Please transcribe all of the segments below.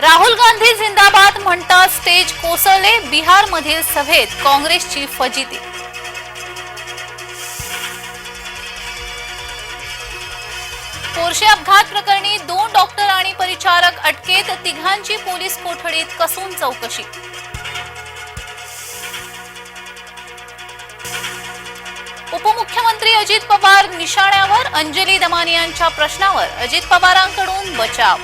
राहुल गांधी जिंदाबाद म्हणता स्टेज कोसळले बिहारमधील सभेत काँग्रेसची फजिती. पोरशे अपघात प्रकरणी दोन डॉक्टर आणि परिचारक अटकेत तिघांची पोलीस कोठडीत कसून चौकशी. उपमुख्यमंत्री अजित पवार निशाण्यावर अंजली दमानी यांच्या प्रश्नावर अजित पवारांकडून बचाव.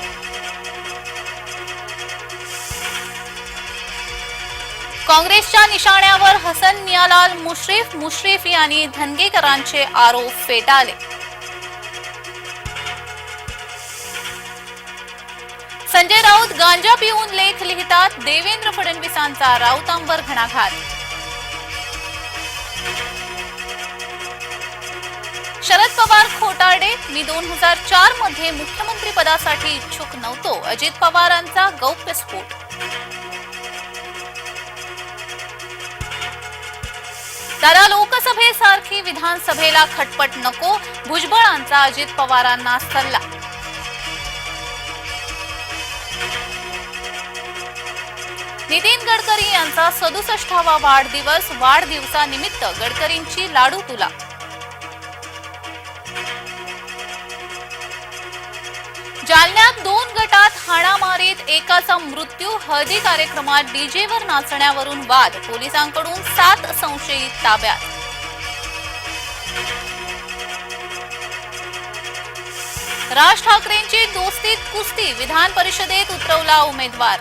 काँग्रेसच्या निशाण्यावर हसन मियालाल मुश्रीफ मुश्रीफ यांनी धनगेकरांचे आरोप फेटाळले. संजय राऊत गांजा पिऊन लेख लिहितात देवेंद्र फडणवीसांचा राऊतांवर घणाघात. शरद पवार खोटारडे मी दोन हजार चारमध्ये मुख्यमंत्री पदासाठी इच्छुक नव्हतो अजित पवारांचा गौप्यस्फोट त्याला लोकसभेसारखी विधानसभेला खटपट नको भुजबळांचा अजित पवारांना सल्ला. नितीन गडकरी यांचा सदुसष्टावा वाढदिवस वाढदिवसानिमित्त गडकरींची लाडू तुला. जालन्यात दोन गटात एकाचा मृत्यू हळदी कार्यक्रमात डीजेवर नाचण्यावरून वाद पोलिसांकडून सात संशयित ताब्यात. राज ठाकरेंची दोस्तीत कुस्ती विधान परिषदेत उतरवला उमेदवार.